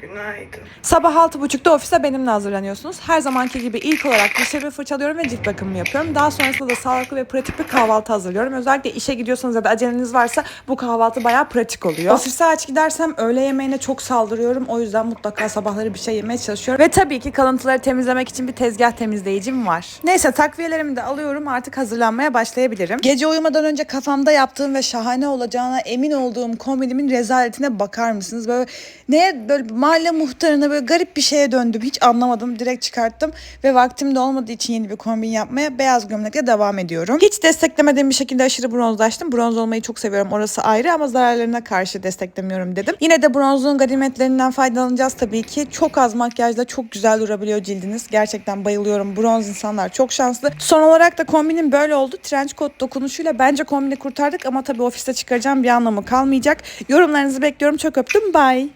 Günaydın. Sabah 6.30'da ofise benimle hazırlanıyorsunuz. Her zamanki gibi ilk olarak dişlerimi fırçalıyorum ve cilt bakımımı yapıyorum. Daha sonrasında da sağlıklı ve pratik bir kahvaltı hazırlıyorum. Özellikle işe gidiyorsanız ya da aceleniz varsa bu kahvaltı bayağı pratik oluyor. Ofise aç gidersem öğle yemeğine çok saldırıyorum. O yüzden mutlaka sabahları bir şey yemeye çalışıyorum. Ve tabii ki kalıntıları temizlemek için bir tezgah temizleyicim var. Neyse takviyelerimi de alıyorum artık hazırlanmaya başlayabilirim. Gece uyumadan önce kafamda yaptığım ve şahane olacağına emin olduğum kombinimin rezaletine bakar mısınız? Böyle neye böyle mahalle muhtarına böyle garip bir şeye döndüm. Hiç anlamadım. Direkt çıkarttım ve vaktim de olmadığı için yeni bir kombin yapmaya beyaz gömlekle devam ediyorum. Hiç desteklemediğim bir şekilde aşırı bronzlaştım. Bronz olmayı çok seviyorum. Orası ayrı ama zararlarına karşı desteklemiyorum dedim. Yine de bronzluğun ganimetlerinden faydalanacağız tabii ki. Çok az makyajla çok güzel durabiliyor cildiniz. Gerçekten bayılıyorum. Bronz insanlar çok şanslı. Son olarak da kombinin böyle oldu. Trench coat dokunuşuyla bence kombini kurtardık ama tabii ofiste çıkaracağım bir anlamı kalmayacak. Yorumlarınızı bekliyorum. Çok öptüm. Bye.